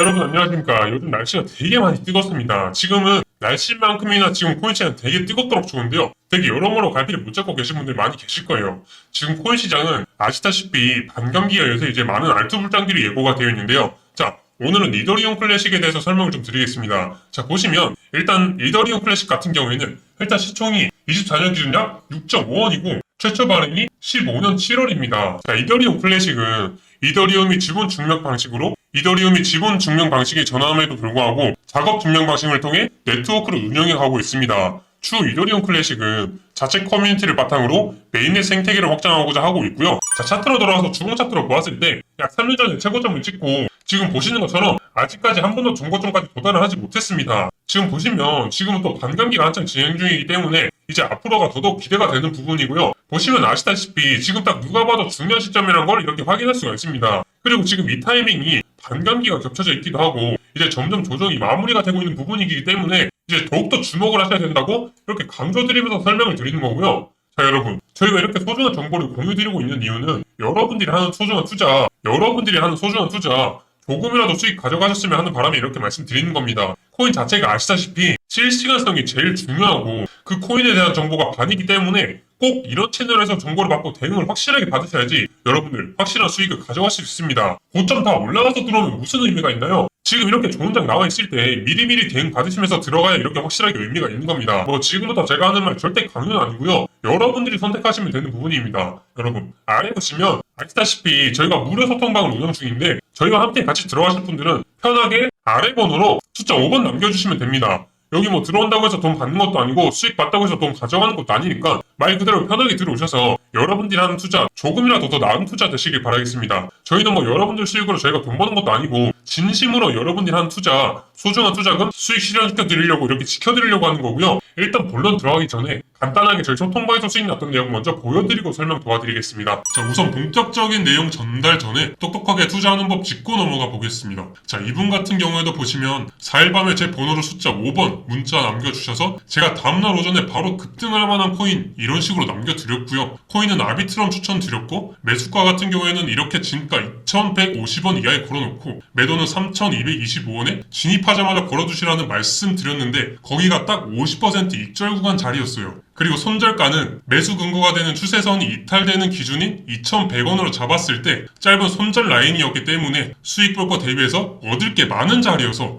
여러분 안녕하십니까. 요즘 날씨가 되게 많이 뜨겁습니다. 지금은 날씨만큼이나 지금 코인 시장 되게 뜨겁도록 좋은데요. 되게 여러모로 갈피를 못 잡고 계신 분들이 많이 계실 거예요. 지금 코인 시장은 아시다시피 반감기가 요새 이제 많은 알투불장들이 예고가 되어 있는데요. 자 오늘은 이더리움 클래식에 대해서 설명을 좀 드리겠습니다. 자 보시면 일단 이더리움 클래식 같은 경우에는 일단 시총이 24년 기준 약 6.5원이고 최초 발행이 15년 7월입니다. 자 이더리움 클래식은 이더리움이 지분 증명 방식으로 이더리움이 지분 증명 방식이 전함에도 불구하고 작업 증명 방식을 통해 네트워크를 운영해 가고 있습니다. 추 이더리움 클래식은 자체 커뮤니티를 바탕으로 메인넷 생태계를 확장하고자 하고 있고요. 자, 차트로 돌아와서 주봉 차트로 보았을 때 약 3년 전에 최고점을 찍고 지금 보시는 것처럼 아직까지 한 번도 중고점까지 도달을 하지 못했습니다. 지금 보시면 지금은 또 반감기가 한창 진행 중이기 때문에 이제 앞으로가 더더욱 기대가 되는 부분이고요. 보시면 아시다시피 지금 딱 누가 봐도 중요한 시점이라는 걸 이렇게 확인할 수가 있습니다. 그리고 지금 이 타이밍이 반감기가 겹쳐져 있기도 하고 이제 점점 조정이 마무리가 되고 있는 부분이기 때문에 이제 더욱더 주목을 하셔야 된다고 이렇게 강조드리면서 설명을 드리는 거고요. 자 여러분 저희가 이렇게 소중한 정보를 공유드리고 있는 이유는 여러분들이 하는 소중한 투자 여러분들이 하는 소중한 투자 조금이라도 수익 가져가셨으면 하는 바람에 이렇게 말씀드리는 겁니다. 코인 자체가 아시다시피 실시간성이 제일 중요하고 그 코인에 대한 정보가 반이기 때문에 꼭 이런 채널에서 정보를 받고 대응을 확실하게 받으셔야지 여러분들 확실한 수익을 가져갈 수 있습니다. 고점 다 올라가서 들어오면 무슨 의미가 있나요? 지금 이렇게 좋은 장 나와 있을 때 미리미리 대응 받으시면서 들어가야 이렇게 확실하게 의미가 있는 겁니다. 뭐 지금부터 제가 하는 말 절대 강요는 아니고요. 여러분들이 선택하시면 되는 부분입니다. 여러분 아래 보시면 아시다시피 저희가 무료 소통방을 운영 중인데 저희와 함께 같이 들어가실 분들은 편하게 아래 번호로 숫자 5번 남겨주시면 됩니다. 여기 뭐 들어온다고 해서 돈 받는 것도 아니고 수익 받다고 해서 돈 가져가는 것도 아니니까 말 그대로 편하게 들어오셔서 여러분들이 하는 투자 조금이라도 더 나은 투자 되시길 바라겠습니다. 저희는 뭐 여러분들 수익으로 저희가 돈 버는 것도 아니고 진심으로 여러분들이 하는 투자 소중한 투자금 수익 실현시켜 드리려고 이렇게 지켜드리려고 하는 거고요. 일단 본론 들어가기 전에 간단하게 저희 소통방에서 수익 났던 내용 먼저 보여드리고 설명 도와드리겠습니다. 자 우선 본격적인 내용 전달 전에 똑똑하게 투자하는 법 짚고 넘어가 보겠습니다. 자 이분 같은 경우에도 보시면 4일 밤에 제 번호로 숫자 5번 문자 남겨주셔서 제가 다음날 오전에 바로 급등할 만한 코인 이런 식으로 남겨드렸고요. 코인은 아비트럼 추천드렸고 매수가 같은 경우에는 이렇게 진가 2150원 이하에 걸어놓고 매도는 3225원에 진입하 자마자 걸어두시라는 말씀 드렸는데 거기가 딱 50% 익절 구간 자리였어요. 그리고 손절가는 매수 근거가 되는 추세선이 이탈되는 기준인 2,100원으로 잡았을 때 짧은 손절 라인이었기 때문에 수익 볼거 대비해서 얻을 게 많은 자리여서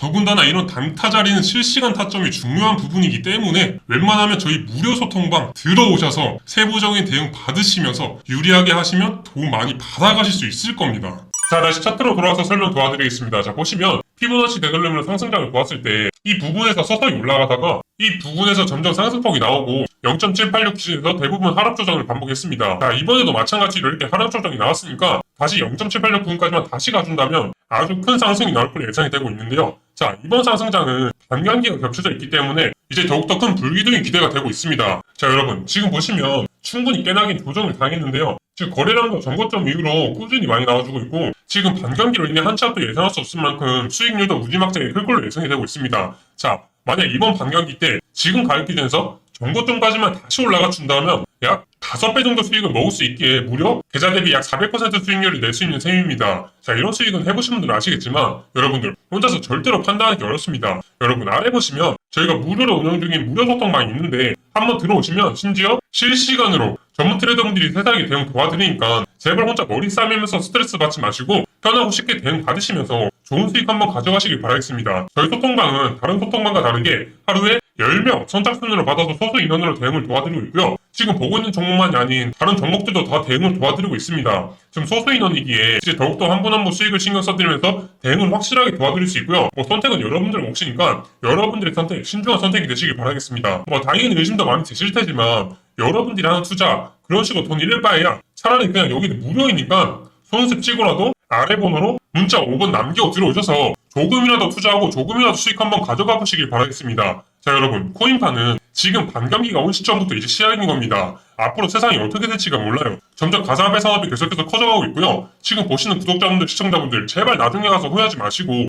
더군다나 이런 단타 자리는 실시간 타점이 중요한 부분이기 때문에 웬만하면 저희 무료 소통방 들어오셔서 세부적인 대응 받으시면서 유리하게 하시면 도움 많이 받아가실 수 있을 겁니다. 자, 다시 차트로 돌아와서 설명 도와드리겠습니다. 자, 보시면 피보나치 되돌림으로 상승장을 보았을 때 이 부분에서 서서히 올라가다가 이 부분에서 점점 상승폭이 나오고 0.786 기준에서 대부분 하락 조정을 반복했습니다. 자, 이번에도 마찬가지로 이렇게 하락 조정이 나왔으니까 다시 0.786 부분까지만 다시 가준다면 아주 큰 상승이 나올 걸로 예상이 되고 있는데요. 자, 이번 상승장은 반감기가 겹쳐져 있기 때문에 이제 더욱더 큰 불기둥이 기대가 되고 있습니다. 자, 여러분, 지금 보시면 충분히 깨나긴 조정을 당했는데요. 지금 거래량도 전고점 이후로 꾸준히 많이 나와주고 있고 지금 반감기로 인해 한 치 앞도 예상할 수 없을 만큼 수익률도 무지막지하게 클 걸로 예상이 되고 있습니다. 자, 만약 이번 반감기 때 지금 가격 기준에서 전고점까지만 다시 올라가 준다면 약 5배 정도 수익을 먹을 수 있기에 무려 계좌 대비 약 400% 수익률을 낼 수 있는 셈입니다. 자, 이런 수익은 해보신 분들은 아시겠지만 여러분들 혼자서 절대로 판단하기 어렵습니다. 여러분 아래 보시면 저희가 무료로 운영 중인 무료 소통방이 있는데 한번 들어오시면 심지어 실시간으로 전문 트레이더분들이 세상에 대응 도와드리니까 제발 혼자 머리 싸매면서 스트레스 받지 마시고 편하고 쉽게 대응 받으시면서 좋은 수익 한번 가져가시길 바라겠습니다. 저희 소통방은 다른 소통방과 다르게 하루에 10명 선착순으로 받아서 소수 인원으로 대응을 도와드리고 있고요. 지금 보고 있는 종목만이 아닌 다른 종목들도 다 대응을 도와드리고 있습니다. 지금 소수 인원이기에 이제 더욱더 한 분 한 분 수익을 신경 써드리면서 대응을 확실하게 도와드릴 수 있고요. 뭐 선택은 여러분들 몫이니까 여러분들의 선택, 신중한 선택이 되시길 바라겠습니다. 뭐 당연히 의심도 많이 되실 테지만 여러분들이 하는 투자 그런 식으로 돈 잃을 바에야 차라리 그냥 여기는 무료이니까 손습 치고라도 아래 번호로 문자 5번 남겨 들어오셔서 조금이라도 투자하고 조금이라도 수익 한번 가져가 보시길 바라겠습니다. 자 여러분 코인파는 지금 반감기가 온 시점부터 이제 시작인 겁니다. 앞으로 세상이 어떻게 될지가 몰라요. 점점 가상화폐 산업이 계속해서 커져가고 있고요. 지금 보시는 구독자분들, 시청자분들 제발 나중에 가서 후회하지 마시고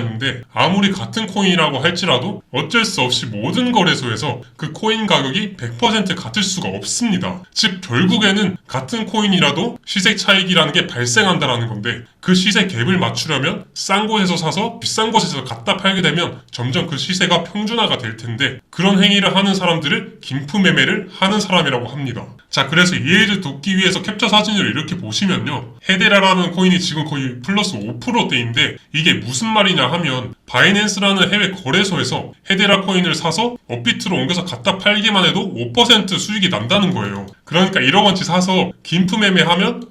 있는데 아무리 같은 코인이라고 할지라도 어쩔 수 없이 모든 거래소에서 그 코인 가격이 100% 같을 수가 없습니다. 즉 결국에는 같은 코인이라도 시세 차익이라는 게 발생한다라는 건데 그 시세 갭을 맞추려면 싼 곳에서 사서 비싼 곳에서 갖다 팔게 되면 점점 그 시세가 평준화가 될 텐데 그런 행위를 하는 사람들을 김프 매매를 하는 사람이라고 합니다. 자 그래서 이해를 돕기 위해서 캡처 사진을 이렇게 보시면요 헤데라라는 코인이 지금 거의 플러스 5%대인데 이게 무슨 말이냐 하면 바이낸스라는 해외 거래소에서 헤데라 코인을 사서 업비트로 옮겨서 갖다 팔기만 해도 5% 수익이 난다는 거예요. 그러니까 1억 원치 사서 김프 매매하면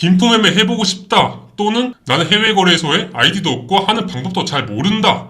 김프 매매 해보고 싶다. 또는 나는 해외 거래소에 아이디도 없고 하는 방법도 잘 모른다.